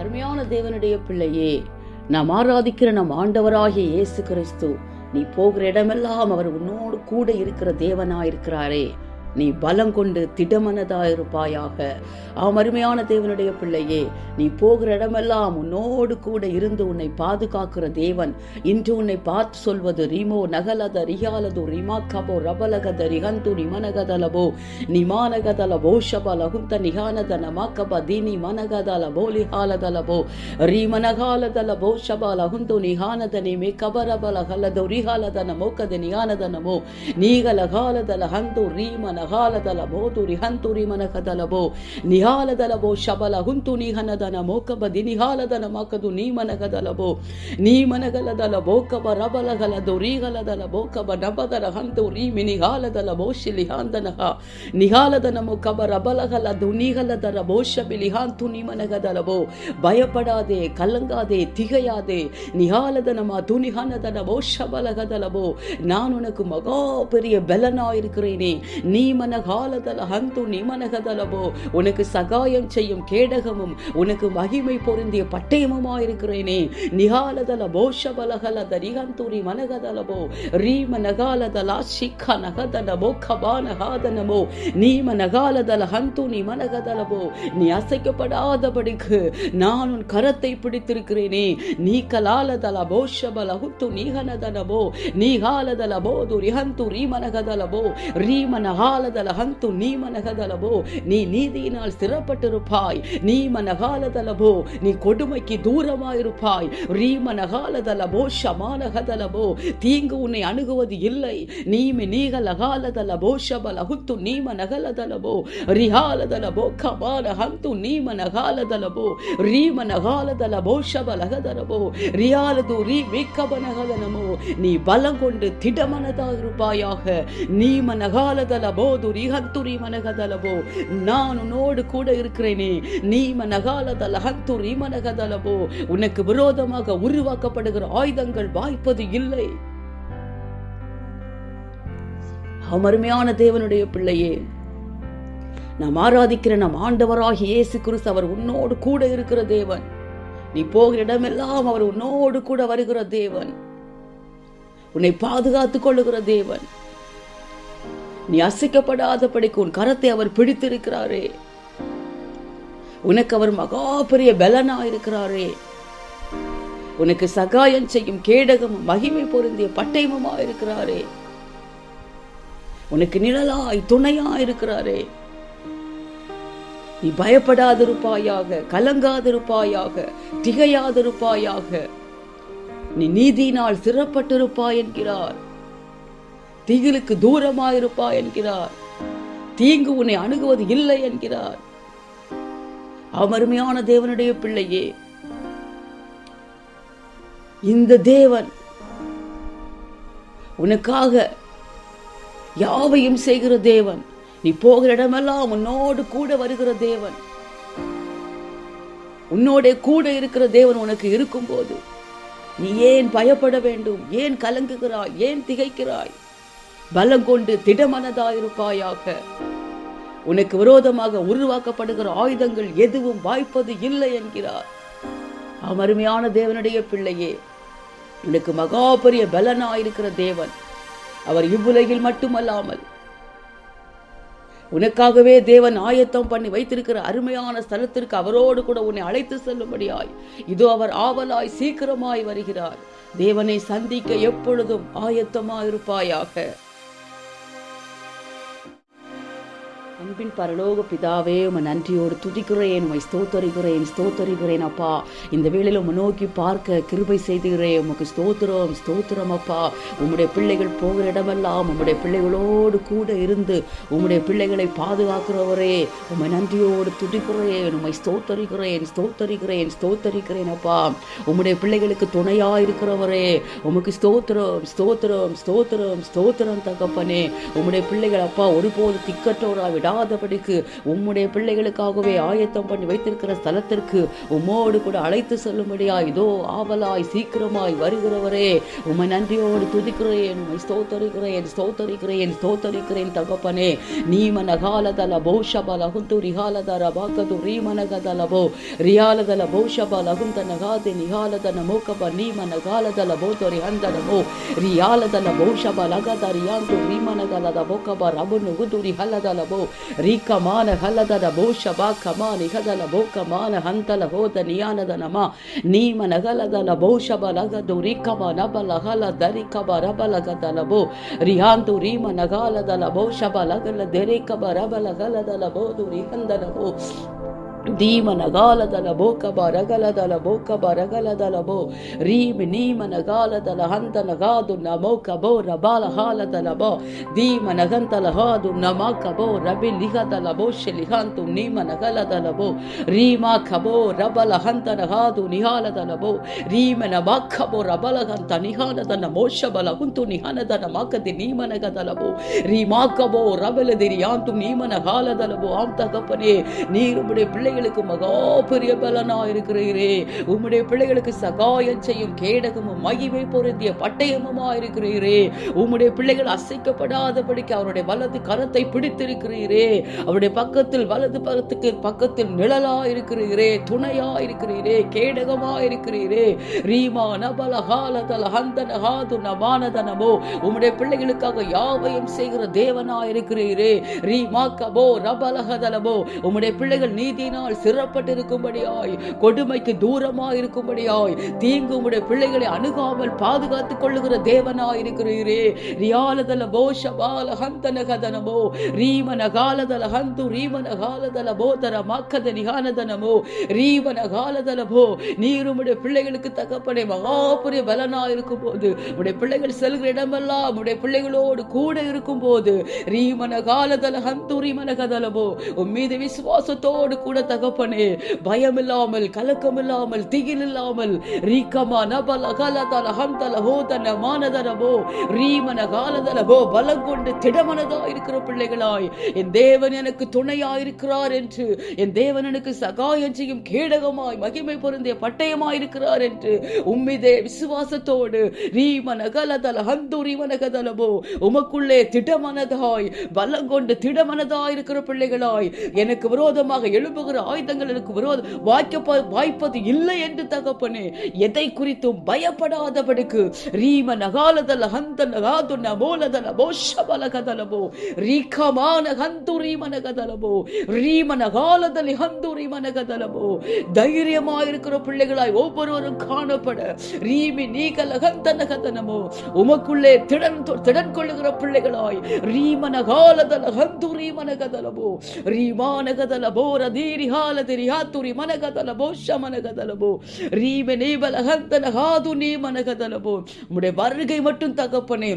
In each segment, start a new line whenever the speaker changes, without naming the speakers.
அருமையான தேவனுடைய பிள்ளையே நாம் ஆராதிக்கிற நம் ஆண்டவராகிய இயேசு கிறிஸ்து நீ போகிற இடமெல்லாம் அவர் உன்னோடு கூட இருக்கிற தேவனாயிருக்கிறாரே. நீ பலம் கொண்டு திடமனதாயிருப்பாயாக. ஆம் அருமையான தேவனுடைய பிள்ளையே நீ போகிற இடமெல்லாம் உன்னோடு கூட இருந்து உன்னை பாதுகாக்கிற தேவன். இன்று உன்னை பார்த்து சொல்வது ரீமோ நகலத ரியாலது ரிமாக்கபோ ரபலகத ரிகந்து நிமனகதலபோ நிமானகதல போஷப லகுந்த நிகானத நமாக்கப தீனி மனகதல போலிஹாலதலபோ ரீமனகாலதல போஷப லகுந்து நிகானத மே கபரபல ஹலதோ ரிஹாலத நமோக்கத நிகானத நமோ நீகலகாலதல ஹந்து ரீமன నగాలదలబో తురిహంతురి మనకదలబో నిహాలదలబో శబల హుంతు నిహనదన మోకబది నిహాలదన మకదు నీ మనగదలబో నీ మనగలదలబో కబ రబలగలదు రీగలదలబో కబ నబదర హంతు రీ మినిహాలదలబో శిలిహాందనహ నిహాలదనము కబ రబలగలదు నీగలదర బోషబి లిహాంతు నీ మనగదలబో பயப்படாதே கலங்காதே திகையாதே நிகாலதனமா துணிகானதனவோ சபலகதலவோ நான் உனக்கு மகா பெரிய பலனா இருக்கிறேனே நீ நீமன காலதல ஹந்து நிமனகதலவோ உனக்கு சகாயம் செய்யும் கேடகமும் உனக்கு மகிமை பொருந்திய பட்டயமுமா இருக்கிறேனே நிகாலதல போஷபலகல தரிகந்தூரி மனகதலவோ ரீம நகாலதலா சிக்க நகதலவோ கபா நகாதனமோ நீம நகாலதல ஹந்து நீ நீ அசைக்கப்படாதபடிக்கு நான் உன் கரத்தை பிடித்திருக்கிறேனே. நீ கலாலதல போஷபல ஹுத்து நீகனதனவோ நீகாலதல போது ரிஹந்து ரீமனகதலவோ ரீமனகால ರೀಮನಗಾಲದಲ ಹಂತು ನೀಮನಗದಲಬೋ நீ நீதியினால் சிறப்பட்டிருப்பாய் நீ மனகாலதலபோ நீ கொடுமைக்கு தூரமாயிருப்பாய் ரீமனகாலதலபோ ஷமானகதலபோ தீங்கு உன்னை அணுகுவது இல்லை நீமி நீகலகாலதலபோ ஷபலகுத்து நீம நகலதலபோ ரிஹாலதலபோ கபால ஹந்து நீம நகாலதலபோ ரீம நகாலதலபோ ஷபலகதலபோ ரியாலது ரீ விக்கபனகதனமோ நீ பலம் கொண்டு திடமனதாக இருப்பாயாக நீம நகாலதலபோது ரிஹந்துரி மனகதலபோ நான் உன்னோடு கூட இருக்கிறேனே. நீ மனகாலதல ஹந்துரி மனகதலபோ உனக்கு விரோதமாக உருவாக்கப்படுகிற ஆயுதங்கள் வாய்ப்பது இல்லை. அமருமையான தேவனுடைய பிள்ளையே நாம் ஆராதிக்கிற நம் ஆண்டவராகி இயேசு கிறிஸ்து அவர் உன்னோடு கூட இருக்கிற தேவன். நீ போகிற இடமெல்லாம் அவர் உன்னோடு கூட வருகிற தேவன். உன்னை பாதுகாத்துக் கொள்ளுகிற தேவன். நீ அசைக்கப்படாதபடிக்கு உன் கரத்தை அவர் பிடித்திருக்கிறாரே. உனக்கு அவர் மகா பெரிய பலனா இருக்கிறாரே உனக்கு சகாயம் செய்யும் கேடகமும் மகிமை பொருந்திய பட்டயமுமா இருக்கிறாரே உனக்கு நிழலாய் துணையா இருக்கிறாரே நீ பயப்படாதிருப்பாயாக கலங்காதிருப்பாயாக திகையாதிருப்பாயாக. நீ நீதியினால் சிறப்பட்டிருப்பாய் என்கிறார். திகிலுக்கு இருப்பா என்கிறார். தீங்கு உன்னை அணுகுவது இல்லை என்கிறார். அமருமையான தேவனுடைய பிள்ளையே இந்த தேவன் உனக்காக யாவையும் செய்கிற தேவன் நீ போகிற இடமெல்லாம் உன்னோடு கூட வருகிற தேவன். உன்னோட கூட இருக்கிற தேவன் உனக்கு இருக்கும்போது நீ ஏன் பயப்பட வேண்டும்? ஏன் கலங்குகிறாய்? ஏன் திகைக்கிறாய்? பலம் கொண்டு திடமனதாயிருப்பாயாக. உனக்கு விரோதமாக உருவாக்கப்படுகிற ஆயுதங்கள் எதுவும் வாய்ப்பது இல்லை என்கிறார். அமருமையான தேவனுடைய பிள்ளையே உனக்கு மகா பெரிய பலனாயிருக்கிற தேவன் அவர் இவ்வுலகில் மட்டுமல்லாமல். உனக்காகவே தேவன் ஆயத்தம் பண்ணி வைத்திருக்கிற அருமையான ஸ்தலத்திற்கு அவரோடு கூட உன்னை அழைத்து செல்லும்படியாய் இதோ அவர் ஆவலாய் சீக்கிரமாய் வருகிறார். தேவனை சந்திக்க எப்பொழுதும் ஆயத்தமாயிருப்பாயாக. அன்பின் பரலோக பிதாவே உமை நன்றியோடு துதிக்கிறேன் உமை ஸ்தோத்தரிக்கிறேன் ஸ்தோத்தரிக்கிறேன் அப்பா. இந்த வேளையில் உம்மை நோக்கி பார்க்க கிருபை செய்துகிறேன். உமக்கு ஸ்தோத்திரம் ஸ்தோத்திரம் அப்பா. உம்முடைய பிள்ளைகள் போகிற இடமெல்லாம் உம்முடைய பிள்ளைகளோடு கூட இருந்து உம்முடைய பிள்ளைகளை பாதுகாக்கிறவரே உம்மை நன்றியோடு துதிக்கிறேன் உமை ஸ்தோத்தரிக்கிறேன் ஸ்தோத்தரிக்கிறேன் ஸ்தோத்தரிக்கிறேன் அப்பா. உம்முடைய பிள்ளைகளுக்கு துணையா இருக்கிறவரே உமக்கு ஸ்தோத்திரம் ஸ்தோத்திரம் ஸ்தோத்திரம் ஸ்தோத்திரம் தகப்பனே. உம்முடைய பிள்ளைகள் அப்பா ஒருபோது திக்கற்றோரா விட விடாதபடிக்கு உம்முடைய பிள்ளைகளுக்காகவே ஆயத்தம் பண்ணி வைத்திருக்கிற ஸ்தலத்திற்கு உம்மோடு கூட அழைத்து செல்லும்படியா இதோ ஆவலாய் சீக்கிரமாய் வருகிறவரே உம்மை நன்றியோடு துதிக்கிறேன் உம்மை ஸ்தோத்தரிக்கிறேன் ஸ்தோத்தரிக்கிறேன் ஸ்தோத்தரிக்கிறேன் தகப்பனே. நீமன காலதல பௌஷபல அகுந்து ரிகாலத ரபாக்கது ரீமனகதலபோ ரியாலதல பௌஷபல அகுந்த நகாதி நிகாலதன மோக்கப நீமன காலதல போத்தொரி அந்தனமோ ரியாலதல பௌஷபல அகத ரியாந்து ரீமனகலத போக்கப ரபு நுகுது ரிஹலதலபோ ರೀಕಮಾನ ಹಲದದ ಭೋಷ ಬಾಕಮ ನಿಹದಲ ಭೋಕಮಾನ ಹಂತಲ ಹೋದ ನಿಯಾನದ ನಮ. ನೀಮ ನಗಲದಲ ಭೌಷಭ ಲಗದು ರಿಕಮ ನಬಲ ಹಲ ದರಿಕಬ ರಬಲಗದಲ ಭೋ. ರಿಹಾಂತು ರೀಮ ನಗಾಲದಲ ಭೌಷಭ ಲಗಲ ದೆರಿಕಬ ರಬಲ ಗಲದಲ ಬೋದು ರಿಹಂದನ ಭೋ. ದೀಮನಗಾಲದಲ ಬೋಕಬ ರಗಲದಲ ಬೋಕಬ ರಗಲದಲ ಬೋ ರೀಮಿ ನೀಮನಗಾಲದಲ ಹಂತನಗಾದು ನಮೋಕ ಬೋ ರಬಾಲ ಹಾಲದಲ ಬೋ ದೀಮನಗಂತಲ ಹಾದು ನಮಕ ಬೋ ರಬಿ ಲಿಹದಲ ಬೋಶೆ ಲಿಹಾಂತು ನೀಮನಗಲದಲ ಬೋ ರೀಮಾ ಖಬೋ ರಬಲ ಹಂತನ ಹಾದು ನಿಹಾಲದಲ ಬೋ ರೀಮನ ಮಾಖಬೋ ರಬಲಗಂತ ನಿಹಾಲದನ ಮೋಶಬಲ ಹುಂತು ನಿಹನದನ ಮಾಕದಿ ನೀಮನಗದಲ ಬೋ ರೀಮಾಕಬೋ ரபலதிரி யாந்தும் நீமன காலதலபோ ஆம் தகப்பனே நீர் உம்முடைய பிள்ளைகளுக்கு மகா பெரிய பலனா இருக்கிறீரே உம்முடைய பிள்ளைகளுக்கு சகாயம் செய்யும் கேடகமும் மகிமை பொருந்திய பட்டயமுமா இருக்கிறீரே உம்முடைய பிள்ளைகள் அசைக்கப்படாதபடிக்கு அவருடைய வலது கரத்தை பிடித்திருக்கிறீரே. அவருடைய பக்கத்தில் வலது பக்கத்துக்கு பக்கத்தில் நிழலா இருக்கிறீரே துணையா இருக்கிறீரே கேடகமா இருக்கிறீரே ரீமா நபல ஹாலதல ஹந்தன ஹாது நமானதனமோ உம்முடைய பிள்ளைகளுக்காக யாவையும் செய்கிற தேவனா இருக்கிறீரே ரீமா கபோ ரபலஹதலபோ உம்முடைய பிள்ளைகள் நீதினா சிறப்பட்டு சிறப்பட்டிருக்கும்படியாய் கொடுமைக்கு தூரமாக இருக்கும்படியாய் தீங்கு உடைய பிள்ளைகளை அணுகாமல் பாதுகாத்துக் கொள்ளுகிற தேவனாய் இருக்கிறீரே ரியாலதல போஷபால ஹந்தன கதனமோ ரீமன காலதல ஹந்து ரீமன காலதல போதர மக்கத நிகானதனமோ ரீமன காலதல போ. நீருமுடைய பிள்ளைகளுக்கு தகப்பனை மகாபுரிய பலனாய் இருக்கும் போது உடைய பிள்ளைகள் செல்கிற இடமெல்லாம் உடைய பிள்ளைகளோடு கூட இருக்கும் போது ரீமன காலதல ஹந்து ரீமன கதலமோ உன் மீது விசுவாசத்தோடு கூட தகப்பனே பயம் இல்லாமல் கலக்கம் இல்லாமல் திகில் இல்லாமல் ரீக்கமா நபல கலதல ஹந்தல ஹோதன மானதனபோ ரீமன காலதலபோ பலம் கொண்டு திடமனதா இருக்கிற பிள்ளைகளாய் என் தேவன் எனக்கு துணையா இருக்கிறார் என்று என் தேவன் எனக்கு சகாயம் செய்யும் கேடகமாய் மகிமை பொருந்திய பட்டயமாய் இருக்கிறார் என்று உம்மிதே விசுவாசத்தோடு ரீமன கலதல ஹந்து ரீமன கதலபோ உமக்குள்ளே திடமனதாய் பலம் கொண்டு திடமனதாய் இருக்கிற பிள்ளைகளாய் எனக்கு விரோதமாக எழுப்புகிற ஆயுதங்கள் எனக்கு விரோத வாய்க்க வாய்ப்பது இல்லை என்று தகப்பனே. எதை குறித்தும் பயப்படாதபடிக்கு ரீம நகாலதல ஹந்த நகாது நமோலதல போஷபல கதலபோ ரீகமான ஹந்து ரீமன கதலபோ ரீம நகாலதலி ஹந்து ரீமன கதலபோ தைரியமாக இருக்கிற பிள்ளைகளாய் ஒவ்வொருவரும் காணப்பட. ரீமி நீகல ஹந்தன கதனமோ உமக்குள்ளே திடன் திடன் கொள்ளுகிற பிள்ளைகளாய் ரீமன காலதல ஹந்து ரீமன கதலபோ ரீமான கதலபோ ரதீரி حالت ریحاتوری منکا طلبو شمنکا طلبோ ரீமனே பலகந்தன ஹாதுனே மனகதலபோ உம்முடைய வருகை மட்டும் தகப்பனே.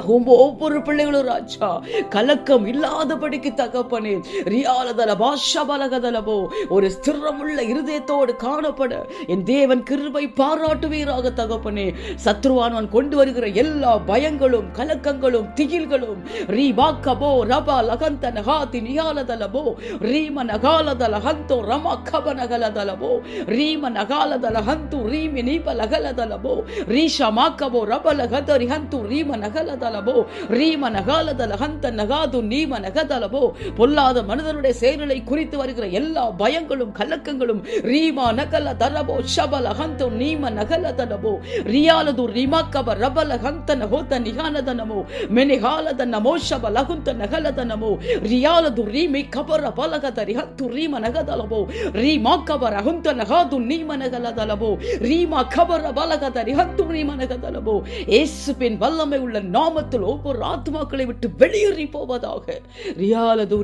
ஒவ்வொரு பிள்ளைகளும் ராஜா கலக்கம் இல்லாதபடிக்கு தகப்பனே ரியாலதல பாஷபலகதலபோ ஒரு ஸ்திரமுள்ள இருதயத்தோடு காணப்பட என் தேவன் கிருபை பாராட்டுவீராக தகப்பனே. சத்ருவானவன் கொண்டு வருகிற எல்லா பயங்களும் கலக்கங்களும் திகில்களும் ரீ வாக்கபோ ரபா லகந்த நகாதி நியாலதலபோ ரீம நகாலதல ஹந்தோ ரம கப நகலதலபோ ரீம நகாலதல ஹந்து ரீமி நீப லகலதலபோ ரீஷ மாக்கபோ ரபல கதரி ஹந்து ரீம நகலதலபோ ரீம நகாலதல ஹந்த நகாது நீம நகதலபோ? பொல்லாத மனிதனுடைய செயல்களை குறித்து வருகிற எல்லா பயங்களும் கலக்கங்களும் ரீமா நகல தரபோ ஷபல ஹந்து நீம நகல நகலதலபோ ரியாலது ரிமாக்கப ரபல ஹந்த நகோத நிகானதனமோ மெனிகாலத நமோ ஷப லகுந்த நகலதனமோ ரியாலது ரீமி கபர பலகத ரிஹத்து ரீம நகதலபோ? ரீமா கபர ஹுந்த நகாது நீம நகலதலபோ ரீமா கபர பலகத ரிஹத்து ரீம நகதலபோ? இயேசுவின் வல்லமை உள்ள நாம நாமத்தில் ஒவ்வொரு ஆத்மாக்களை விட்டு வெளியேறி போவதாக. ரியாலது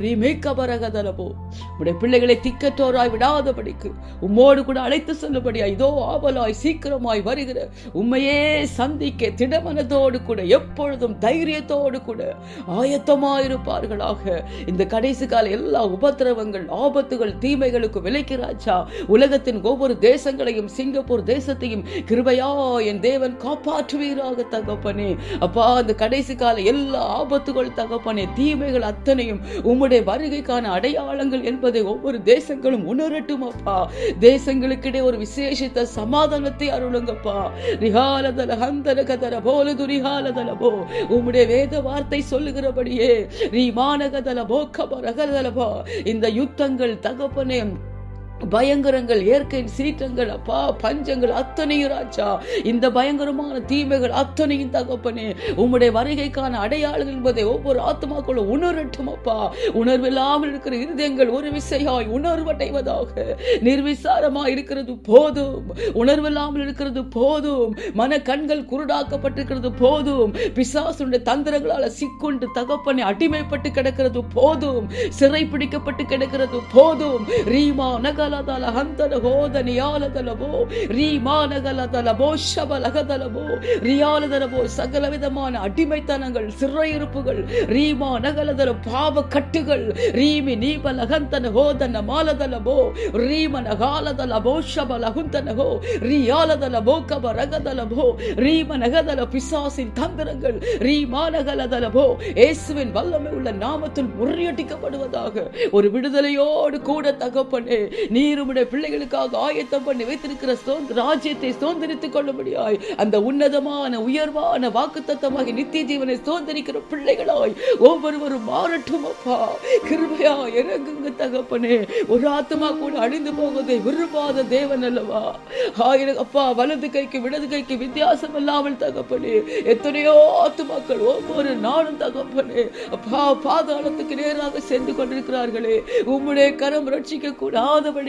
உடைய பிள்ளைகளை திக்கற்றோராய் விடாதபடிக்கு உம்மோடு கூட அழைத்து செல்லும்படியா இதோ ஆவலாய் சீக்கிரமாய் வருகிற உண்மையே சந்திக்க திடமனதோடு கூட எப்பொழுதும் தைரியத்தோடு கூட ஆயத்தமாயிருப்பார்களாக. இந்த கடைசி கால எல்லா உபத்திரவங்கள் ஆபத்துகள் தீமைகளுக்கு விலைக்கிறாச்சா உலகத்தின் ஒவ்வொரு தேசங்களையும் சிங்கப்பூர் தேசத்தையும் கிருபையா என் தேவன் காப்பாற்றுவீராக தகப்பனே. அப்பா அந்த கடைசி கால எல்லா ஆபத்துகள் தகப்பனே தீமைகள் அத்தனையும் உம்முடைய வருகைக்கான அடையாளங்கள் என்பதை ஒவ்வொரு தேசங்களும் உணரட்டும் அப்பா தேசங்களுக்கிடையே ஒரு விசேஷித்த சமாதானத்தை அருளுங்கப்பா. ரிஹாலதல ஹந்தர கதர போல துரிஹாலதல போ. உம்முடைய வேத வார்த்தை சொல்லுகிறபடியே நீ மாநகதல போ கபரகதல போ. இந்த யுத்தங்கள் தகப்பனே பயங்கரங்கள் இயற்கை சீற்றங்கள் அப்பா பஞ்சங்கள் அத்தனையும் ராஜா. இந்த பயங்கரமான தீமைகள் அத்தனையும் தகப்பனே உம்முடைய வருகைக்கான அடையாளங்கள் என்பதை ஒவ்வொரு ஆத்மாக்களும் உணரட்டும் அப்பா. உணர்வில்லாமல் இருக்கிற இருதயங்கள் ஒரு விசையாய் உணர்வடைவதாக. நிர்விசாரமா இருக்கிறது போதும். உணர்வில்லாமல் இருக்கிறது போதும். மன கண்கள் குருடாக்கப்பட்டிருக்கிறது போதும். பிசாசுடைய தந்திரங்களால சிக்கொண்டு தகப்பனை அடிமைப்பட்டு கிடக்கிறது போதும். சிறை பிடிக்கப்பட்டு கிடக்கிறது போதும். ரீமா நகல் ஹந்தல ஹோத நியாலதலபோ ரீமா நகலதலபோ ஷபலகதலபோ ரியாலதலபோ சகல விதமான அடிமைத்தனங்கள் சிறையிருப்புகள் ரீமா நகலதல பாவ கட்டுகள் ரீமி நீபலகந்தன ஹோதன மாலதலபோ ரீம நகாலதலபோ ஷபலகுந்தனகோ ரியாலதலபோ கப ரகதலபோ ரீம நகதல பிசாசின் தந்திரங்கள் ரீமா நகலதலபோ இயேசுவின் வல்லமை உள்ள நாமத்தில் முறியடிக்கப்படுவதாக. ஒரு விடுதலையோடு கூட தகப்பனே நீ நீருமுடைய பிள்ளைகளுக்காக ஆயத்தம் பண்ணி வைத்திருக்கிற சுதந்திர ராஜ்யத்தை சோதரித்துக் கொள்ளும்படியாய் அந்த உன்னதமான உயர்வான வாக்குத்தத்தமாக நித்திய ஜீவனை சோதரிக்கிற பிள்ளைகளாய் ஒவ்வொருவரும் மாறட்டும் அப்பா. கிருபையா இறங்குங்க தகப்பனே. ஒரு ஆத்மா கூட அழிந்து போவதை விரும்பாத தேவன் அல்லவா? ஆயிரம் அப்பா வலது கைக்கு இடது கைக்கு வித்தியாசம் இல்லாமல் தகப்பனே. எத்தனையோ ஆத்துமாக்கள் ஒவ்வொரு நாளும் தகப்பனே. அப்பா பாதாளத்துக்கு நேராக சென்று கொண்டிருக்கிறார்களே. உம்முடைய கரம் ரட்சிக்க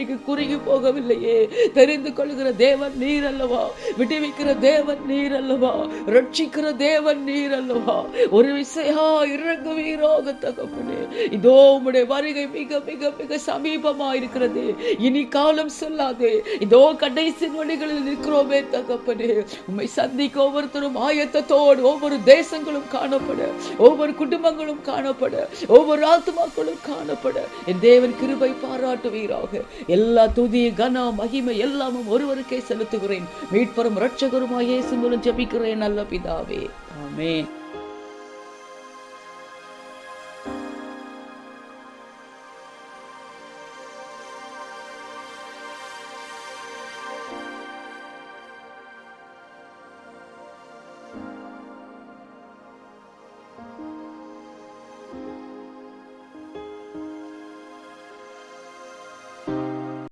கூடாதபடிக்கு குறுகி போகவில்லையே. தெரிந்து கொள்கிற தேவன் நீர் அல்லவா? விடுவிக்கிற தேவன் நீர் அல்லவா? ரட்சிக்கிற தேவன் நீர் அல்லவா? ஒரு விசையா இறங்குவீராக தகப்பனே. இதோ உம்முடைய வருகை மிக மிக மிக சமீபமா இருக்கிறது இனி காலம் சொல்லாதே. இதோ கடைசி நொடிகளில் நிற்கிறோமே தகப்பனே. உண்மை சந்திக்க ஒவ்வொருத்தரும் ஆயத்தத்தோடு ஒவ்வொரு தேசங்களும் காணப்பட ஒவ்வொரு குடும்பங்களும் காணப்பட ஒவ்வொரு ஆத்மாக்களும் காணப்பட. என் தேவன் கிருபை பாராட்டுவீராக. எல்லா துதி கன மகிமை எல்லாமும் ஒருவருக்கே செலுத்துகிறேன். மீட்பரும் ரட்சகருமாய் இயேசு மூலம் ஜெபிக்கிறேன் நல்ல பிதாவே. ஆமேன்.